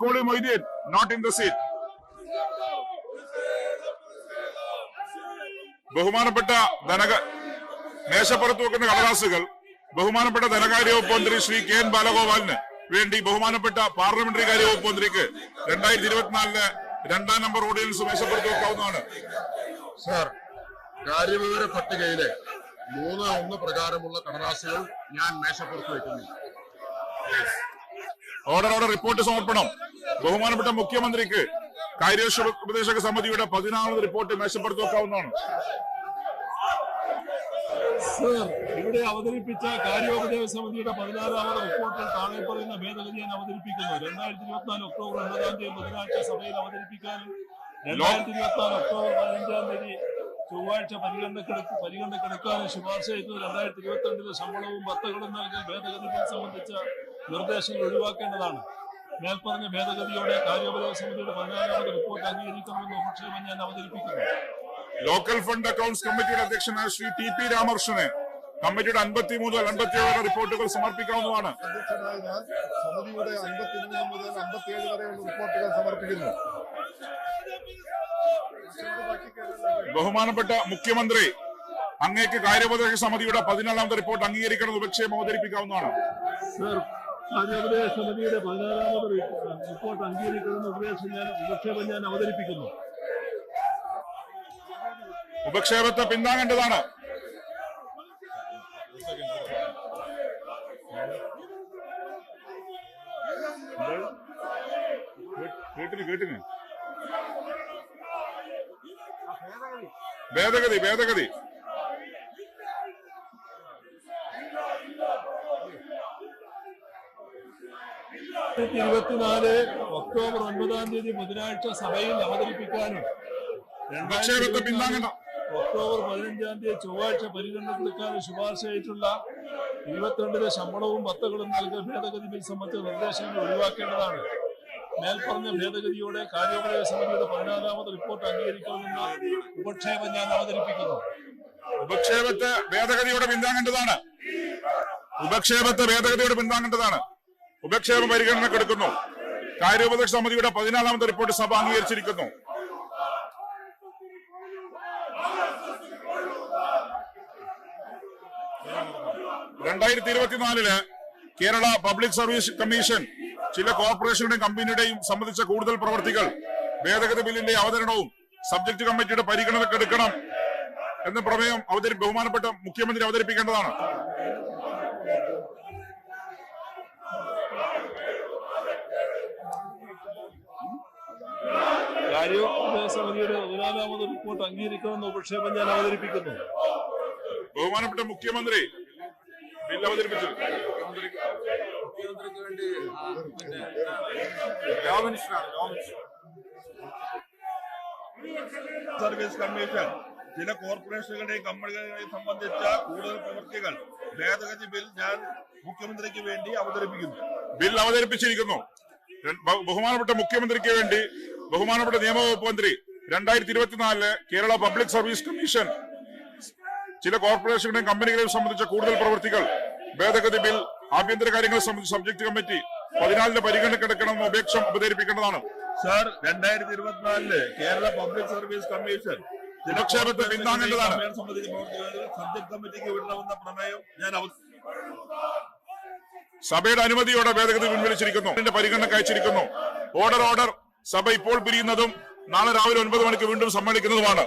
Koli Moideen not in the seat ബഹുമാനപ്പെട്ട ധനക മേശപ്പുറത്ത് വെക്കുന്ന കടലാസുകൾ ബഹുമാനപ്പെട്ട ധനകാര്യ വകുപ്പ് മന്ത്രി ശ്രീ കെ എൻ ബാലഗോപാലിന് വേണ്ടി ബഹുമാനപ്പെട്ട പാർലമെന്ററി കാര്യ വകുപ്പ് മന്ത്രിക്ക് രണ്ടായിരത്തി ഇരുപത്തിനാലിന് രണ്ടാം നമ്പർ ഓർഡിനൻസ് മേശപ്പുറത്ത് വെക്കാവുന്നതാണ്. സാർ കാര്യവിവര പട്ടികയിലെ മൂന്ന് ഒന്ന് പ്രകാരമുള്ള കടലാസുകൾ ഞാൻ മേശപ്പുറത്ത് വെക്കുന്നു ഓർഡർ ഓർഡർ റിപ്പോർട്ട് സമർപ്പണം. ബഹുമാനപ്പെട്ട മുഖ്യമന്ത്രിക്ക് കാര്യേഷ ഉപദേശക സമിതിയുടെ പതിനാറാമത് റിപ്പോർട്ട് മേശപ്പെടുത്തുവെക്കാവുന്നതാണ് ഇവിടെ അവതരിപ്പിച്ച കാര്യോപദേശ സമിതിയുടെ പതിനാറാമത് റിപ്പോർട്ടിൽ താഴെ പറയുന്ന ഭേദഗതി ഞാൻ അവതരിപ്പിക്കുന്നു. രണ്ടായിരത്തി ഇരുപത്തിനാല് ഒക്ടോബർ ഒൻപതാം തീയതി ബുധനാഴ്ച സഭയിൽ അവതരിപ്പിക്കാനും രണ്ടായിരത്തി ഇരുപത്തിനാല് ഒക്ടോബർ പതിനഞ്ചാം തീയതി ചൊവ്വാഴ്ച പരിഗണനക്കെടുക്ക് പരിഗണനക്കെടുക്കാനും ശുപാർശ ചെയ്തത് രണ്ടായിരത്തി ഇരുപത്തിരണ്ടിലെ ശമ്പളവും ഭത്തകളും നൽകൽ ഭേദഗതി സംബന്ധിച്ച നിർദ്ദേശങ്ങൾ ഒഴിവാക്കേണ്ടതാണ്. മേൽപ്പറഞ്ഞ ഭേദഗതിയോടെ കാര്യോപദേശ സമിതിയുടെ പതിനാലാമത് റിപ്പോർട്ട് അംഗീകരിക്കണമെന്ന് ഉപക്ഷേപം ഞാൻ അവതരിപ്പിക്കുന്നു. ലോക്കൽ ഫണ്ട് അക്കൗണ്ട്സ് കമ്മിറ്റിയുടെ അധ്യക്ഷനായ ശ്രീ ടി പി രാമകൃഷ്ണന് കമ്മിറ്റിയുടെ അൻപത്തി മുതൽ അൻപത്തിയേഴ് റിപ്പോർട്ടുകൾ സമർപ്പിക്കാവുന്നതാണ്. അൻപത്തിമൂന്ന് മുതൽ അൻപത്തിയേഴ് വരെയുള്ള റിപ്പോർട്ടുകൾ സമർപ്പിക്കുന്നു. ബഹുമാനപ്പെട്ട മുഖ്യമന്ത്രി അങ്ങേക്ക് കാര്യോപദേശ സമിതിയുടെ പതിനാലാമത്തെ റിപ്പോർട്ട് അംഗീകരിക്കണമെന്ന് ഉപക്ഷേപം അവതരിപ്പിക്കാവുന്നതാണ്. സർ കാര്യോപദേശ സമിതിയുടെ പതിനാറാമത് റി- റിപ്പോർട്ട് അംഗീകരിക്കണമെന്ന ഉപദേശം ഞാൻ ഉപക്ഷേപം ഞാൻ അവതരിപ്പിക്കുന്നു. ഉപക്ഷേപത്തെ പിന്താങ്ങേണ്ടതാണ്. കേട്ടിന് കേട്ടിന്. ഭേദഗതി ഭേദഗതി. രണ്ടായിരത്തി ഇരുപത്തിനാല് ഒക്ടോബർ ഒൻപതാം തീയതി ബുധനാഴ്ച സഭയിൽ അവതരിപ്പിക്കാനും രണ്ടായിരത്തി ഒക്ടോബർ പതിനഞ്ചാം തീയതി ചൊവ്വാഴ്ച പരിഗണനക്കെടുക്കാനും ശുപാർശ ചെയ്തിട്ടുള്ള ഇരുപത്തിരണ്ടിലെ ശമ്പളവും പത്തകളും നൽകിയ ഭേദഗതി ബിൽ സംബന്ധിച്ച നിർദ്ദേശങ്ങൾ ഒഴിവാക്കേണ്ടതാണ്. മേൽപ്പറഞ്ഞ ഭേദഗതിയോടെ കാര്യോപദേശ സമിതിയുടെ പതിനാലാമത് റിപ്പോർട്ട് അംഗീകരിക്കണമെന്ന ഉപക്ഷേപം ഞാൻ അവതരിപ്പിക്കുന്നു. ഉപക്ഷേപത്തെ ഭേദഗതിയോടെ പിന്താങ്ങേണ്ടതാണ് ഉപക്ഷേപത്തെ ഭേദഗതിയോടെ പിന്താങ്ങേണ്ടതാണ് ഉപക്ഷേപം പരിഗണനക്കെടുക്കുന്നു കാര്യോപദേശ സമിതിയുടെ പതിനാലാമത്തെ റിപ്പോർട്ട് സഭ അംഗീകരിച്ചിരിക്കുന്നു. രണ്ടായിരത്തി ഇരുപത്തിനാലിൽ കേരള പബ്ലിക് സർവീസ് കമ്മീഷൻ ചില കോർപ്പറേഷനുടെയും കമ്പനിയുടെയും സംബന്ധിച്ച കൂടുതൽ പ്രവർത്തികൾ ഭേദഗതി ബില്ലിന്റെ അവതരണവും സബ്ജക്ട് കമ്മിറ്റിയുടെ പരിഗണനക്കെടുക്കണം എന്ന പ്രമേയം അവതരി ബഹുമാനപ്പെട്ട മുഖ്യമന്ത്രി അവതരിപ്പിക്കേണ്ടതാണ്. കാര്യോപദേശക സമിതിയുടെ പതിനാലാമത് റിപ്പോർട്ട് അംഗീകരിക്കണമെന്ന് ഉപക്ഷേപം ഞാൻ അവതരിപ്പിക്കുന്നു. ബഹുമാനപ്പെട്ട മുഖ്യമന്ത്രി ബിൽ അവതരിപ്പിച്ചു. സർവീസ് കമ്മീഷൻ ചില കോർപ്പറേഷനുകളെയും കമ്പനികളെയും സംബന്ധിച്ച കൂടുതൽ പ്രവൃത്തികൾ ഭേദഗതി ബിൽ ഞാൻ മുഖ്യമന്ത്രിക്ക് വേണ്ടി അവതരിപ്പിക്കുന്നു. ബിൽ അവതരിപ്പിച്ചിരിക്കുന്നു. ബഹുമാനപ്പെട്ട മുഖ്യമന്ത്രിക്ക് വേണ്ടി ബഹുമാനപ്പെട്ട നിയമവകുപ്പ് മന്ത്രി രണ്ടായിരത്തി ഇരുപത്തിനാലിൽ കേരള പബ്ലിക് സർവീസ് കമ്മീഷൻ. ചില കോർപ്പറേഷനുകളെയും കമ്പനികളെയും സംബന്ധിച്ച കൂടുതൽ പ്രവൃത്തികൾ ഭേദഗതി ബിൽ ആഭ്യന്തര കാര്യങ്ങൾ സംബന്ധിച്ച് സബ്ജക്ട് കമ്മിറ്റി പതിനാലിന് പരിഗണനക്കെടുക്കണമെന്ന് അപേക്ഷ അവതരിപ്പിക്കേണ്ടതാണ്. സാർ രണ്ടായിരത്തി ഇരുപത്തിനാലിൽ കേരള പബ്ലിക് സർവീസ് കമ്മീഷൻ ചില നിക്ഷേപത്തെ പിന്താങ്ങേണ്ടതാണ്. സബ്ജക്ട് കമ്മിറ്റിക്ക് വിടണമെന്ന പ്രമേയം ഞാൻ സഭയുടെ അനുമതിയോടെ ഭേദഗതി പിൻവലിച്ചിരിക്കുന്നു. പരിഗണന അയച്ചിരിക്കുന്നു. ഓർഡർ ഓർഡർ സഭ ഇപ്പോൾ പിരിയുന്നതും നാളെ രാവിലെ ഒൻപത് മണിക്ക് വീണ്ടും സമ്മേളിക്കുന്നതുമാണ്.